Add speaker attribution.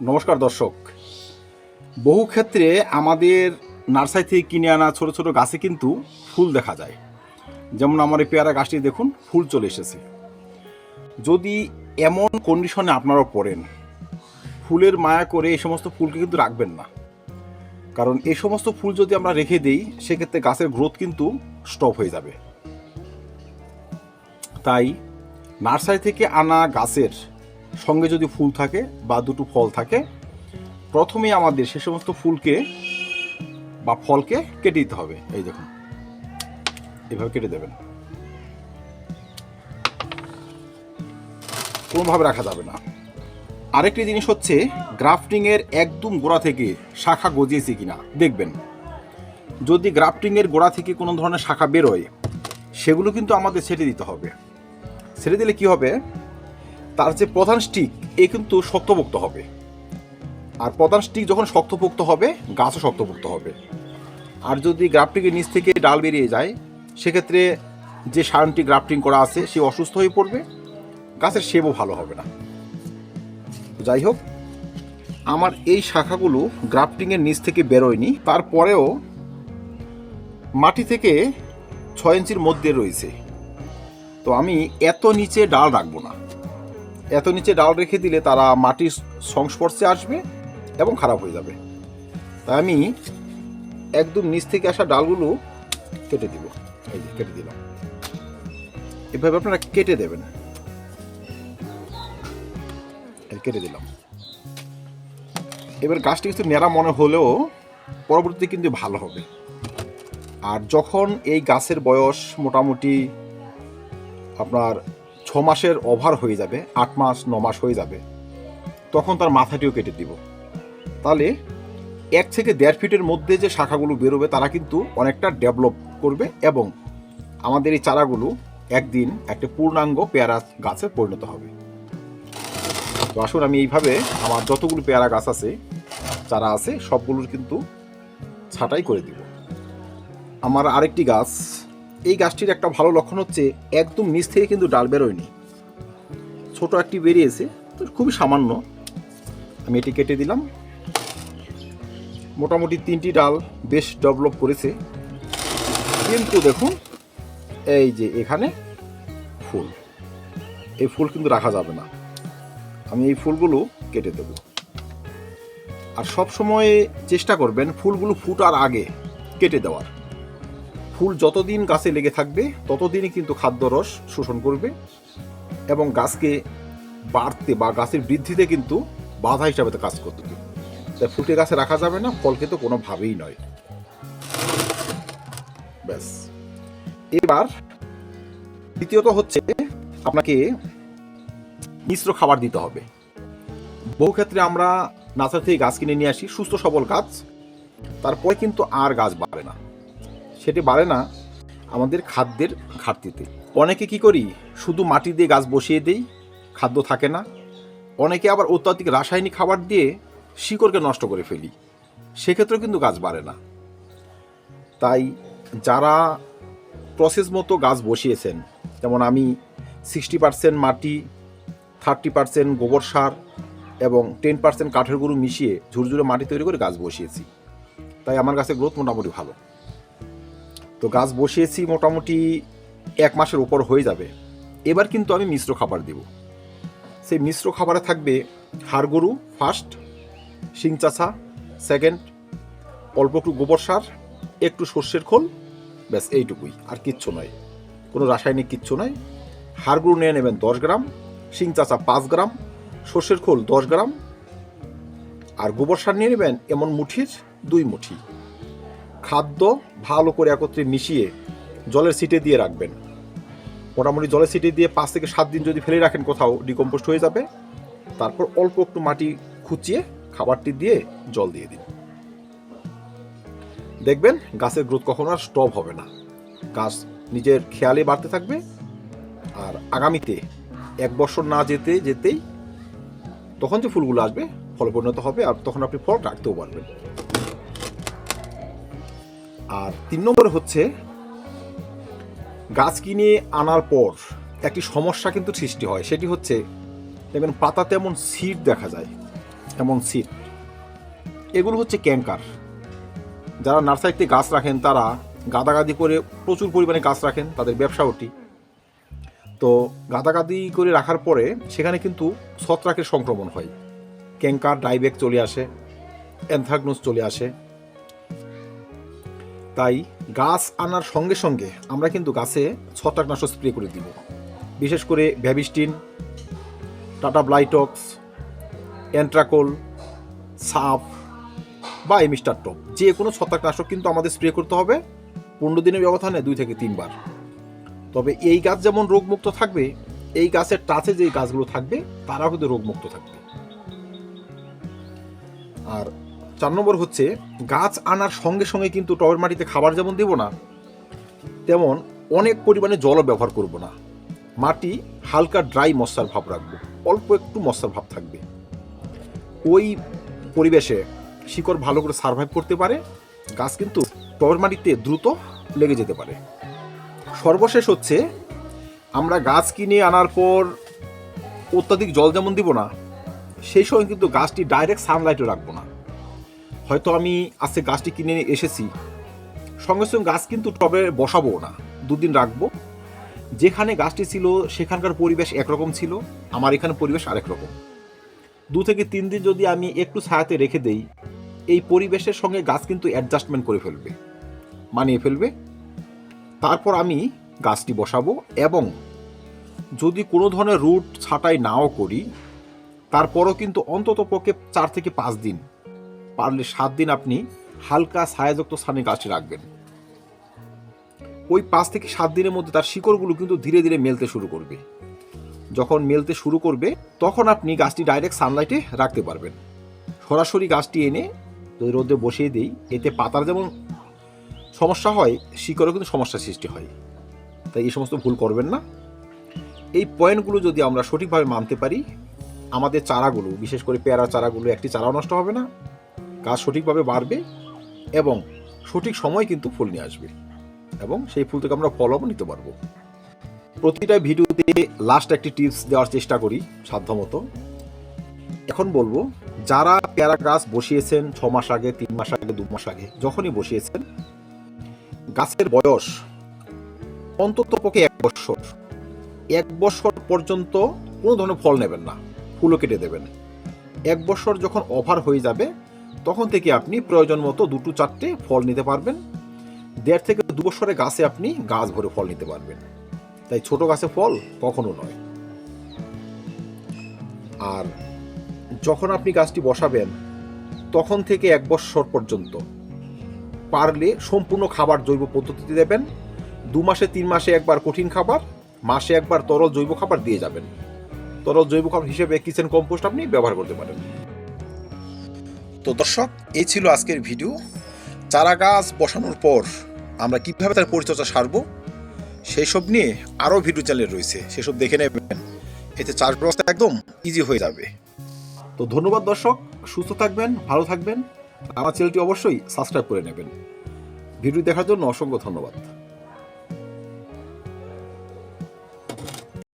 Speaker 1: নমস্কার দর্শক। বহু ক্ষেত্রে আমাদের নার্সারি থেকে কিনে আনা ছোট ছোট গাছে কিন্তু ফুল দেখা যায়। যেমন আমার এই পেয়ারা গাছটি দেখুন, ফুল চলে এসেছে। যদি এমন কন্ডিশনে আপনারা পড়েন, ফুলের মায়া করে এই সমস্ত ফুলকে কিন্তু রাখবেন না। কারণ এই সমস্ত ফুল যদি আমরা রেখে দিই, সেক্ষেত্রে গাছের গ্রোথ কিন্তু স্টপ হয়ে যাবে। তাই নার্সারি থেকে আনা গাছের সঙ্গে যদি ফুল থাকে বা দুটো ফল থাকে প্রথমে আমাদের সে সমস্ত ফুলকে বা ফলকে কেটে দিতে হবে। এই দেখুন, এভাবে কেটে দেবেন। কোনোভাবে রাখা যাবে না। আরেকটি জিনিস হচ্ছে গ্রাফটিং এর একদম গোড়া থেকে শাখা গজিয়েছে কিনা, দেখবেন। যদি গ্রাফটিং এর গোড়া থেকে কোনো ধরনের শাখা বেরোয়, সেগুলো কিন্তু আমাদের ছেড়ে দিতে হবে। ছেড়ে দিলে কি হবে? তার যে প্রধান স্টিক এ কিন্তু শক্তপোক্ত হবে। আর প্রধান স্টিক যখন শক্তপোক্ত হবে, গাছও শক্তপোক্ত হবে। আর যদি গ্রাফটিংয়ের নিচ থেকে ডাল বেরিয়ে যায়, সেক্ষেত্রে যে সায়নটি গ্রাফটিং করা আছে, সে অসুস্থ হয়ে পড়বে। গাছের সেবও ভালো হবে না। যাই হোক, আমার এই শাখাগুলো গ্রাফটিংয়ের নিচ থেকে বেরোয়নি। তারপরেও মাটি থেকে ছয় ইঞ্চির মধ্যে রয়েছে। তো আমি এত নিচে ডাল রাখব না। এত নিচে ডাল রেখে দিলে তারা মাটির সংস্পর্শে আসবে এবং খারাপ হয়ে যাবে। তাই আমি একদম নিচ থেকে আসা ডালগুলো কেটে দিব। এই যে কেটে দিলাম। এভাবে আপনারা কেটে দেবেন। কেটে দিলাম। এবার গাছটি কিছু নেড়া মনে হলেও পরবর্তীতে কিন্তু ভালো হবে। আর যখন এই গাছের বয়স মোটামুটি আপনার ছ মাসের ওভার হয়ে যাবে, আট মাস, ন মাস হয়ে যাবে। তখন তার মাথাটিও কেটে দিব। তাহলে এক থেকে দেড় ফিটের মধ্যে যে শাখাগুলো বেরোবে, তারা কিন্তু অনেকটা ডেভেলপ করবে এবং আমাদের এই চারাগুলো একদিন একটা পূর্ণাঙ্গ পেয়ারা গাছে পরিণত হবে। তো আসুন আমি এইভাবে আমার যতগুলো পেয়ারা গাছ আছে, চারা আছে, সবগুলোর কিন্তু ছাঁটাই করে দিব। আমার আরেকটি গাছ এই গাছটির একটা ভালো লক্ষণ হচ্ছে একদম নিচ থেকে কিন্তু ডাল বেরোয়নি। ছোট একটি বেরিয়েছে, তো খুবই সামান্য। আমি এটি কেটে দিলাম। মোটামুটি তিনটি ডাল বেশ ডেভেলপ করেছে। কিন্তু দেখুন, এই যে এখানে ফুল। এই ফুল কিন্তু রাখা যাবে না। আমি এই ফুলগুলো কেটে দেব। আর সব সময় চেষ্টা করবেন ফুলগুলো ফুটার আগে কেটে দেওয়ার। ফুল যতদিন গাছে লেগে থাকবে, ততদিনই কিন্তু খাদ্য রস শোষণ করবে এবং গাছকে বাড়তে বা গাছের বৃদ্ধিতে কিন্তু বাধা হিসাবে তো কাজ করতে তাই ফুটে গাছে রাখা যাবে না, ফলকে তো কোনোভাবেই নয়। ব্যাস। এবার দ্বিতীয়ত হচ্ছে আপনাকে মিশ্র খাবার দিতে হবে। বহু ক্ষেত্রে আমরা নার্সারি থেকে গাছ কিনে নিয়ে আসি, সুস্থ সবল গাছ, তারপরে কিন্তু আর গাছ বাড়ে না। সেটি বাড়ে না আমাদের খাদ্যের ঘাটতিতে। অনেকে কি করি? শুধু মাটি দিয়ে গাছ বসিয়ে দেই, খাদ্য থাকে না। অনেকে আবার অত্যাধিক রাসায়নিক খাবার দিয়ে শিকড়কে নষ্ট করে ফেলি। সেক্ষেত্রেও কিন্তু গাছ বাড়ে না। তাই যারা প্রসেস মতো গাছ বসিয়েছেন, যেমন আমি সিক্সটি পার্সেন্ট মাটি থার্টি পার্সেন্ট গোবর সার এবং টেন পার্সেন্ট কাঠের গরু মিশিয়ে ঝুরঝুরে মাটি তৈরি করে গাছ বসিয়েছি। তাই আমার গাছের গ্রোথ মোটামুটি ভালো। তো গাছ বসিয়েছি মোটামুটি এক মাসের উপর হয়ে যাবে। এবার কিন্তু আমি মিশ্র খাবার দেব। সেই মিশ্র খাবারে থাকবে হাড় গরু ফার্স্ট শিং চাষা সেকেন্ড অল্প একটু গোবর সার, একটু সর্ষের খোল, ব্যাস এইটুকুই, আর কিচ্ছু নয়। কোনো রাসায়নিক কিচ্ছু নয়। হাড় গরু নিয়ে নেবেন দশ গ্রাম, শিং চাষা পাঁচ গ্রাম, সর্ষের খোল দশ গ্রাম, আর গোবর সার নিয়ে নেবেন এমন মুঠির দুই মুঠি। খাদ্য ভালো করে একত্রে মিশিয়ে জলের সিটে দিয়ে রাখবেন। মোটামুটি জলের সিটে দিয়ে পাঁচ থেকে সাত দিন যদি ফেলে রাখেন কোথাও ডিকম্পোস্ট হয়ে যাবে। তারপর অল্প একটু মাটি খুঁচিয়ে খাবারটি দিয়ে জল দিয়ে দিন। দেখবেন গাছের গ্রোথ কখনো আর স্টপ হবে না। গাছ নিজের খেয়ালে বাড়তে থাকবে। আর আগামীতে এক বছর না যেতে যেতেই তখন যে ফুলগুলো আসবে ফলে পরিণত হবে আর তখন আপনি ফল রাখতেও পারবেন। আর তিন নম্বর হচ্ছে, গাছ কিনে আনার পর একটি সমস্যা কিন্তু সৃষ্টি হয়। সেটি হচ্ছে, দেখবেন পাতাতে এমন সিড দেখা যায় এমন সিড। এগুলো হচ্ছে ক্যাঙ্কার যারা নার্সারিতে গাছ রাখেন, তারা গাদাগাদি করে প্রচুর পরিমাণে গাছ রাখেন, তাদের ব্যবসা ওটি। তো গাদাগাদি করে রাখার পরে সেখানে কিন্তু ছত্রাকের সংক্রমণ হয়। ক্যাঙ্কার ডাইবেক চলে আসে অ্যানথ্রাগনোস চলে আসে। তাই গাছ আনার সঙ্গে সঙ্গে আমরা কিন্তু গাছে ছত্রাকনাশক স্প্রে করে দিব। বিশেষ করে ভ্যাবিস্টিন, টাটা ব্লাইটক্স অ্যান্ট্রাকোল সাপ বা এমিস্টার টপ। যে কোনো ছত্রাকনাশক কিন্তু আমাদের স্প্রে করতে হবে পনেরো দিনের ব্যবধানে দুই থেকে তিনবার। তবে এই গাছ যেমন রোগমুক্ত থাকবে, এই গাছের টাচে যে গাছগুলো থাকবে, তারাও কিন্তু রোগমুক্ত থাকবে। আর চার নম্বর হচ্ছে, গাছ আনার সঙ্গে সঙ্গে কিন্তু টবের মাটিতে খাবার যেমন দেব না, তেমন অনেক পরিমাণে জলও ব্যবহার করব না। মাটি হালকা ড্রাই মশার ভাব রাখব, অল্প একটু মশার ভাব থাকবে। ওই পরিবেশে শিকড় ভালো করে সার্ভাইভ করতে পারে, গাছ কিন্তু টবের মাটিতে দ্রুত লেগে যেতে পারে। সর্বশেষ হচ্ছে, আমরা গাছ কিনে আনার পর অত্যাধিক জল যেমন দিব না, সেই সময় কিন্তু গাছটি ডাইরেক্ট সানলাইটও রাখব না। হয়তো আমি আজকে গাছটি কিনে এসেছি। সঙ্গে সঙ্গে গাছ কিন্তু টবে বসাবো না। দুদিন রাখব। যেখানে গাছটি ছিল, সেখানকার পরিবেশ একরকম ছিল। আমার এখানে পরিবেশ আরেক রকম। দু থেকে তিন দিন যদি আমি একটু ছায়াতে রেখে দেই, এই পরিবেশের সঙ্গে গাছ কিন্তু অ্যাডজাস্টমেন্ট করে ফেলবে। মানিয়ে ফেলবে। তারপর আমি গাছটি বসাবো এবং যদি কোনো ধরনের রুট ছাঁটাই নাও করি, তারপরও কিন্তু অন্তত পক্ষে চার থেকে পাঁচ দিন পারলে সাত দিন আপনি হালকা ছায়াযুক্ত স্থানে গাছটি রাখবেন। ওই পাঁচ থেকে সাত দিনের মধ্যে তার শিকড়গুলো কিন্তু ধীরে ধীরে মেলতে শুরু করবে। যখন মেলতে শুরু করবে, তখন আপনি গাছটি ডাইরেক্ট সানলাইটে রাখতে পারবেন। সরাসরি গাছটি এনে যদি রোদে বসিয়ে দিই, এতে পাতার যেমন সমস্যা হয়, শিকড়েও কিন্তু সমস্যার সৃষ্টি হয়। তাই এই সমস্ত ভুল করবেন না। এই পয়েন্টগুলো যদি আমরা সঠিকভাবে মানতে পারি, আমাদের চারাগুলো, বিশেষ করে পেয়ারা চারাগুলো, একটি চারাও নষ্ট হবে না। গাছ সঠিকভাবে বাড়বে এবং সঠিক সময় কিন্তু ফুল নিয়ে আসবে এবং সেই ফুল থেকে আমরা ফলও নিতে পারব। প্রতিটা ভিডিওতে লাস্ট একটি টিপস দেওয়ার চেষ্টা করি সাধ্যমতো। এখন বলব, যারা পেয়ারা গাছ বসিয়েছেন ছ মাস আগে, তিন মাস আগে, দু মাস আগে, যখনই বসিয়েছেন, গাছের বয়স অন্তত পক্ষে এক বছর। এক বছর পর্যন্ত কোনো ধরনের ফল নেবেন না, ফুলও কেটে দেবেন। এক বছর যখন ওভার হয়ে যাবে তখন থেকে আপনি প্রয়োজন মতো দুটো চারটে ফল নিতে পারবেন। দেড় থেকে দু বছরে গাছে আপনি গাছ ভরে ফল নিতে পারবেন। তাই ছোট গাছে ফল কখনো নয়। আর যখন আপনি গাছটি বসাবেন, তখন থেকে এক বছর পর্যন্ত পারলে সম্পূর্ণ খাবার জৈব পদ্ধতিতে দেবেন। দু মাসে, তিন মাসে একবার কঠিন খাবার, মাসে একবার তরল জৈব খাবার দিয়ে যাবেন। তরল জৈব খাবার হিসেবে কিচেন কম্পোস্ট আপনি ব্যবহার করতে পারেন। তো দর্শক এই ছিল আজকের ভিডিও। চারা গাছ বসানোর পর আমরা কীভাবে তার পরিচর্যা সারবো সেই সব নিয়ে আরও ভিডিও চ্যানেল রয়েছে। সেসব দেখে নেবেন। এতে চাষ ব্যবস্থা একদম ইজি হয়ে যাবে। তো ধন্যবাদ দর্শক, সুস্থ থাকবেন, ভালো থাকবেন। আমার চ্যানেলটি অবশ্যই সাবস্ক্রাইব করে নেবেন। ভিডিও দেখার জন্য অসংখ্য ধন্যবাদ।